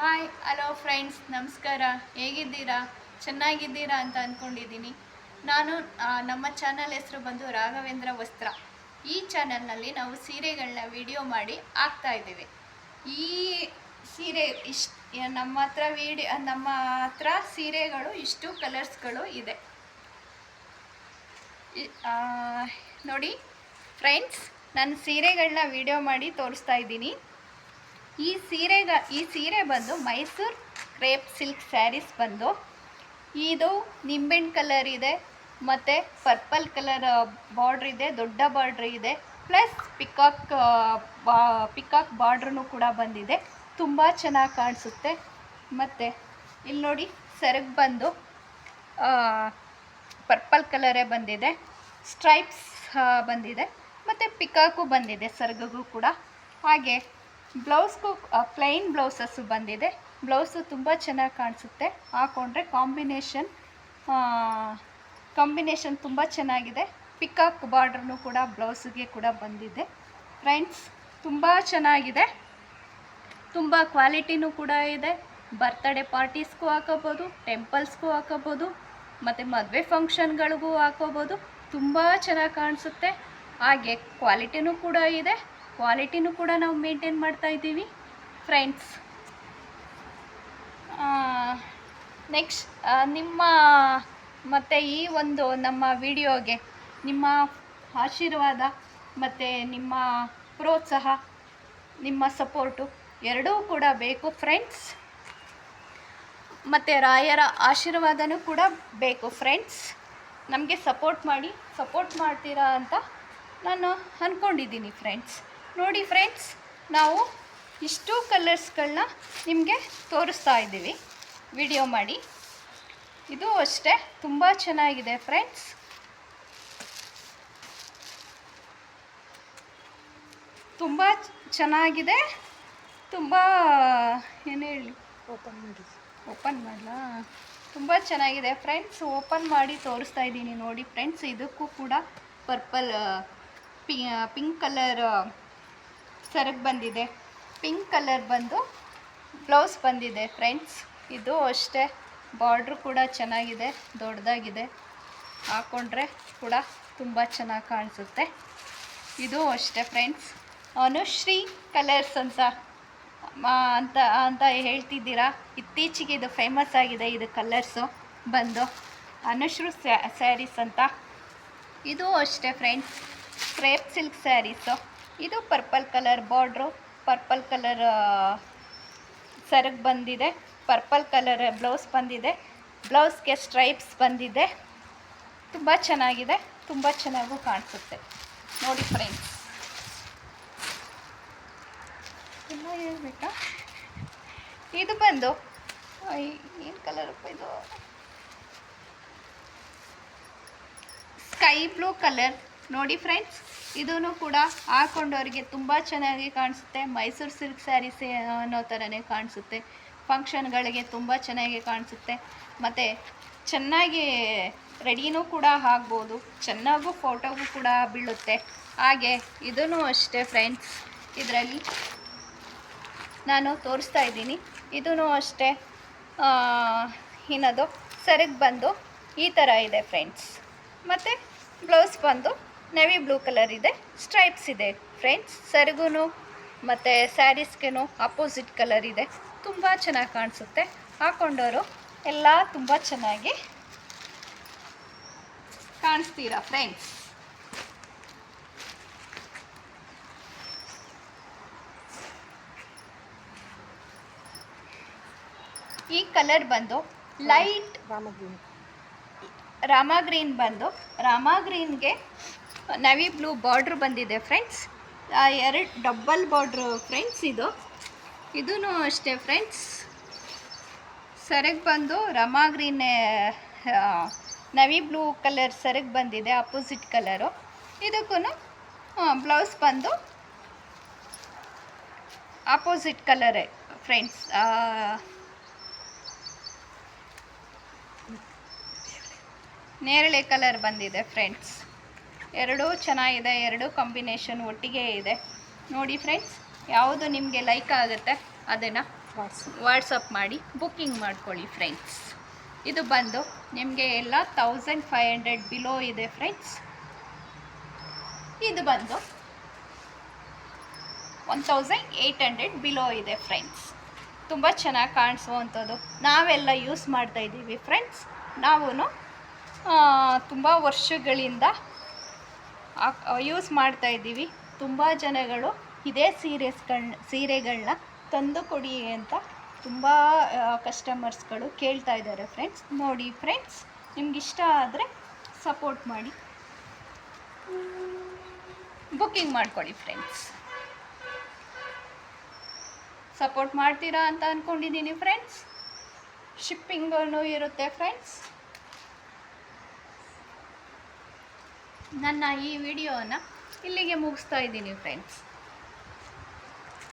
Hi hello friends ನಮಸ್ಕಾರ. ಹೇಗಿದ್ದೀರಾ? ಚೆನ್ನಾಗಿದ್ದೀರಾ ಅಂತ ಅಂದ್ಕೊಂಡಿದ್ದೀನಿ ನಾನು ನಮ್ಮ ಚಾನಲ್ ಹೆಸರು ಬಂದು ರಾಘವೇಂದ್ರ ವಸ್ತ್ರ. ಈ ಚಾನಲ್ನಲ್ಲಿ ನಾವು ಸೀರೆಗಳನ್ನ ವಿಡಿಯೋ ಮಾಡಿ ಹಾಕ್ತಾ ಇದ್ದೇವೆ. ಈ ಸೀರೆ ಇಷ್ಟು ನಮ್ಮ ಹತ್ರ ವಿಡಿಯೋ ನಮ್ಮ ಹತ್ರ ಸೀರೆಗಳು ಇಷ್ಟು ಕಲರ್ಸ್ಗಳು ಇದೆ. ನೋಡಿ ಫ್ರೆಂಡ್ಸ್ ನಾನು ಸೀರೆಗಳನ್ನ ವಿಡಿಯೋ ಮಾಡಿ ತೋರಿಸ್ತಾ ಇದ್ದೀನಿ. ಈ ಸೀರೆಗ, ಈ ಸೀರೆ ಬಂದು ಮೈಸೂರು ಕ್ರೇಪ್ ಸಿಲ್ಕ್ ಸ್ಯಾರೀಸ್ ಬಂದು, ಇದು ನಿಂಬೆಹಣ್ಣು ಕಲರ್ ಇದೆ, ಮತ್ತು ಪರ್ಪಲ್ ಕಲರ್ ಬಾರ್ಡ್ರ್ ಇದೆ, ದೊಡ್ಡ ಬಾರ್ಡ್ರ್ ಇದೆ, ಪ್ಲಸ್ ಪಿಕಾಕ್ ಬಾ, ಪಿಕಾಕ್ ಬಾರ್ಡ್ರೂ ಕೂಡ ಬಂದಿದೆ. ತುಂಬ ಚೆನ್ನಾಗಿ ಕಾಣಿಸುತ್ತೆ. ಮತ್ತು ಇಲ್ಲಿ ನೋಡಿ ಸೆರಗು ಬಂದು ಪರ್ಪಲ್ ಕಲರೇ ಬಂದಿದೆ, ಸ್ಟ್ರೈಪ್ಸ್ ಬಂದಿದೆ, ಮತ್ತು ಪಿಕಾಕು ಬಂದಿದೆ ಸೆರಗಿಗೂ ಕೂಡ. ಹಾಗೆ ಬ್ಲೌಸ್ಗೂ ಪ್ಲೈನ್ ಬ್ಲೌಸಸ್ಸು ಬಂದಿದೆ. ಬ್ಲೌಸು ತುಂಬ ಚೆನ್ನಾಗಿ ಕಾಣಿಸುತ್ತೆ. ಹಾಕೊಂಡ್ರೆ ಕಾಂಬಿನೇಷನ್ ಕಾಂಬಿನೇಷನ್ ತುಂಬ ಚೆನ್ನಾಗಿದೆ. ಪಿಕಾಕ್ ಬಾರ್ಡ್ರೂ ಕೂಡ ಬ್ಲೌಸಿಗೆ ಕೂಡ ಬಂದಿದೆ. ಫ್ರೆಂಡ್ಸ್ ತುಂಬ ಚೆನ್ನಾಗಿದೆ. ತುಂಬ ಕ್ವಾಲಿಟಿನೂ ಕೂಡ ಇದೆ. ಬರ್ತ್ಡೇ ಪಾರ್ಟೀಸ್ಗೂ ಹಾಕೋಬೋದು ಟೆಂಪಲ್ಸ್ಗೂ ಹಾಕೋಬೋದು, ಮತ್ತು ಮದುವೆ ಫಂಕ್ಷನ್ಗಳಿಗೂ ಹಾಕೋಬೋದು. ತುಂಬ ಚೆನ್ನಾಗಿ ಕಾಣಿಸುತ್ತೆ. ಹಾಗೆ ಕ್ವಾಲಿಟಿನೂ ಕೂಡ ಇದೆ. ಕ್ವಾಲಿಟಿನೂ ಕೂಡ ನಾವು ಮೇಂಟೈನ್ ಮಾಡ್ತಾ ಇದ್ದೀವಿ, ಫ್ರೆಂಡ್ಸ್. ನೆಕ್ಸ್ಟ್ ನಿಮ್ಮ, ಮತ್ತು ಈ ಒಂದು ನಮ್ಮ ವಿಡಿಯೋಗೆ ನಿಮ್ಮ ಆಶೀರ್ವಾದ, ಮತ್ತು ನಿಮ್ಮ ಪ್ರೋತ್ಸಾಹ, ನಿಮ್ಮ ಸಪೋರ್ಟು ಎರಡೂ ಕೂಡ ಬೇಕು, ಫ್ರೆಂಡ್ಸ್. ಮತ್ತು ರಾಯರ ಆಶೀರ್ವಾದನೂ ಕೂಡ ಬೇಕು, ಫ್ರೆಂಡ್ಸ್. ನಮಗೆ ಸಪೋರ್ಟ್ ಮಾಡಿ, ಸಪೋರ್ಟ್ ಮಾಡ್ತೀರಾ ಅಂತ ನಾನು ಅಂದ್ಕೊಂಡಿದ್ದೀನಿ ಫ್ರೆಂಡ್ಸ್. ನೋಡಿ ಫ್ರೆಂಡ್ಸ್ ನಾವು ಇಷ್ಟು ಕಲರ್ಸ್ಗಳನ್ನ ನಿಮಗೆ ತೋರಿಸ್ತಾ ಇದ್ದೀವಿ. ವಿಡಿಯೋ ಮಾಡಿ. ಇದು ಅಷ್ಟೇ ತುಂಬ ಚೆನ್ನಾಗಿದೆ ಫ್ರೆಂಡ್ಸ್ ತುಂಬ ಚೆನ್ನಾಗಿದೆ. ತುಂಬ ಏನು ಹೇಳಿ? ಓಪನ್ ಮಾಡಿ. ಓಪನ್ ಮಾಡಲಾ? ತುಂಬ ಚೆನ್ನಾಗಿದೆ ಫ್ರೆಂಡ್ಸ್ ಓಪನ್ ಮಾಡಿ ತೋರಿಸ್ತಾ ಇದ್ದೀನಿ ನೋಡಿ ಫ್ರೆಂಡ್ಸ್ ಇದಕ್ಕೂ ಕೂಡ ಪರ್ಪಲ್ ಪಿ ಪಿಂಕ್ ಕಲರ್ ಸೆರಗು ಬಂದಿದೆ. ಪಿಂಕ್ ಕಲರ್ ಬಂದು ಬ್ಲೌಸ್ ಬಂದಿದೆ ಫ್ರೆಂಡ್ಸ್. ಇದು ಅಷ್ಟೇ. ಬಾರ್ಡ್ರು ಕೂಡ ಚೆನ್ನಾಗಿದೆ, ದೊಡ್ಡದಾಗಿದೆ. ಹಾಕ್ಕೊಂಡ್ರೆ ಕೂಡ ತುಂಬ ಚೆನ್ನಾಗಿ ಕಾಣಿಸುತ್ತೆ. ಇದು ಅಷ್ಟೇ ಫ್ರೆಂಡ್ಸ್. ಅನುಶ್ರೀ ಕಲರ್ಸ್ ಅಂತ ಅಂತ ಅಂತ ಹೇಳ್ತಿದ್ದೀರಾ? ಇತ್ತೀಚೆಗೆ ಇದು ಫೇಮಸ್ ಆಗಿದೆ ಇದು ಕಲರ್ಸು. ಬಂದು ಅನುಶ್ರು ಸ್ಯಾರೀಸ್ ಅಂತ. ಇದು ಅಷ್ಟೇ ಫ್ರೆಂಡ್ಸ್. Crepe silk sarees. ಇದು purple colour border, purple colour ಸರಗ್ ಬಂದಿದೆ, ಪರ್ಪಲ್ ಕಲರ್ ಬ್ಲೌಸ್ ಬಂದಿದೆ, ಬ್ಲೌಸ್ಗೆ ಸ್ಟ್ರೈಪ್ಸ್ ಬಂದಿದೆ. ತುಂಬ ಚೆನ್ನಾಗಿದೆ, ತುಂಬ ಚೆನ್ನಾಗೂ ಕಾಣಿಸುತ್ತೆ. ನೋಡಿ ಫ್ರೆಂಡ್ಸ್. ಎಲ್ಲ ಹೇಳ್ಬೇಕಾ ಇದು ಬಂದು ಏನು ಕಲರ್ ಇದು? Sky blue colour. ನೋಡಿ ಫ್ರೆಂಡ್ಸ್. ಇದೂ ಕೂಡ ಹಾಕೊಂಡವರಿಗೆ ತುಂಬ ಚೆನ್ನಾಗಿ ಕಾಣಿಸುತ್ತೆ. ಮೈಸೂರು ಸಿಲ್ಕ್ ಸ್ಯಾರೀಸ್ ಅನ್ನೋ ಥರನೇ ಕಾಣಿಸುತ್ತೆ. ಫಂಕ್ಷನ್ಗಳಿಗೆ ತುಂಬ ಚೆನ್ನಾಗಿ ಕಾಣಿಸುತ್ತೆ. ಮತ್ತು ಚೆನ್ನಾಗಿ ರೆಡಿನೂ ಕೂಡ ಆಗ್ಬೋದು. ಚೆನ್ನಾಗೂ ಫೋಟೋಗೂ ಕೂಡ ಬೀಳುತ್ತೆ. ಹಾಗೆ ಇದೂ ಅಷ್ಟೇ ಫ್ರೆಂಡ್ಸ್, ಇದರಲ್ಲಿ ನಾನು ತೋರಿಸ್ತಾ ಇದ್ದೀನಿ. ಇದೂ ಅಷ್ಟೇ ಏನದು ಸೆರಗು ಬಂದು ಈ ಥರ ಇದೆ ಫ್ರೆಂಡ್ಸ್. ಮತ್ತು ಬ್ಲೌಸ್ ಬಂದು ನೆವಿ ಬ್ಲೂ ಕಲರ್ ಇದೆ. ಸ್ಟ್ರೈಪ್ಸ್ ಇದೆ ಫ್ರೆಂಡ್ಸ್ ಸರಿಗೂ ಮತ್ತು ಸ್ಯಾರೀಸ್ಗೇನು ಅಪೋಸಿಟ್ ಕಲರ್ ಇದೆ. ತುಂಬ ಚೆನ್ನಾಗಿ ಕಾಣಿಸುತ್ತೆ. ಹಾಕೊಂಡವರು ಎಲ್ಲ ತುಂಬ ಚೆನ್ನಾಗಿ ಕಾಣಿಸ್ತೀರಾ ಫ್ರೆಂಡ್ಸ್ ಈ ಕಲರ್ ಬಂದು light rama green rama green ಬಂದು ರಾಮ ಗ್ರೀನ್ಗೆ ನವಿ ಬ್ಲೂ ಬಾರ್ಡ್ರ್ ಬಂದಿದೆ ಫ್ರೆಂಡ್ಸ್. ಎರಡು ಡಬ್ಬಲ್ ಬಾರ್ಡ್ರ್ ಫ್ರೆಂಡ್ಸ್ ಇದು. ಇದೂ ಅಷ್ಟೇ ಫ್ರೆಂಡ್ಸ್. ಸೆರಗು ಬಂದು Rama green navy blue colour ಸೆರಗು ಬಂದಿದೆ, ಅಪೋಸಿಟ್ ಕಲರು. ಇದಕ್ಕೂ ಬ್ಲೌಸ್ ಬಂದು ಅಪೋಸಿಟ್ ಕಲರೇ ಫ್ರೆಂಡ್ಸ್. ನೇರಳೆ ಕಲರ್ ಬಂದಿದೆ ಫ್ರೆಂಡ್ಸ್. ಎರಡೂ ಚೆನ್ನಾಗಿದೆ ಎರಡೂ ಕಾಂಬಿನೇಷನ್ ಒಟ್ಟಿಗೆ ಇದೆ. ನೋಡಿ ಫ್ರೆಂಡ್ಸ್ ಯಾವುದು ನಿಮಗೆ ಲೈಕ್ ಆಗುತ್ತೆ ಅದನ್ನು ವಾಟ್ಸಪ್ ಮಾಡಿ ಬುಕ್ಕಿಂಗ್ ಮಾಡ್ಕೊಳ್ಳಿ ಫ್ರೆಂಡ್ಸ್ ಇದು ಬಂದು ನಿಮಗೆ ಎಲ್ಲ ತೌಸಂಡ್ ಫೈವ್ ಹಂಡ್ರೆಡ್ ಬಿಲೋ ಇದೆ ಫ್ರೆಂಡ್ಸ್ ಇದು ಬಂದು one thousand eight hundred below ಇದೆ ಫ್ರೆಂಡ್ಸ್ ತುಂಬ ಚೆನ್ನಾಗಿ ಕಾಣಿಸುವಂಥದ್ದು. ನಾವೆಲ್ಲ ಯೂಸ್ ಮಾಡ್ತಾ ಇದ್ದೀವಿ ಫ್ರೆಂಡ್ಸ್ ನಾವು ತುಂಬ ವರ್ಷಗಳಿಂದ ಯೂಸ್ ಮಾಡ್ತಾ ಇದ್ದೀವಿ. ತುಂಬ ಜನಗಳು ಇದೇ ಸೀರೆಸ್ಗಳನ್ನ ಸೀರೆಗಳನ್ನ ತಂದು ಕೊಡಿ ಅಂತ ತುಂಬ ಕಸ್ಟಮರ್ಸ್ಗಳು ಕೇಳ್ತಾ ಇದ್ದಾರೆ ಫ್ರೆಂಡ್ಸ್ ನೋಡಿ ಫ್ರೆಂಡ್ಸ್ ನಿಮ್ಗೆ ಇಷ್ಟ ಆದರೆ ಸಪೋರ್ಟ್ ಮಾಡಿ. ಬುಕ್ಕಿಂಗ್ ಮಾಡ್ಕೊಳ್ಳಿ ಫ್ರೆಂಡ್ಸ್ ಸಪೋರ್ಟ್ ಮಾಡ್ತೀರಾ ಅಂತ ಅಂದ್ಕೊಂಡಿದ್ದೀನಿ ಫ್ರೆಂಡ್ಸ್ ಶಿಪ್ಪಿಂಗೂ ಇರುತ್ತೆ ಫ್ರೆಂಡ್ಸ್ ನನ್ನ ಈ ವಿಡಿಯೋನ ಇಲ್ಲಿಗೆ ಮುಗಿಸ್ತಾ ಇದ್ದೀನಿ ಫ್ರೆಂಡ್ಸ್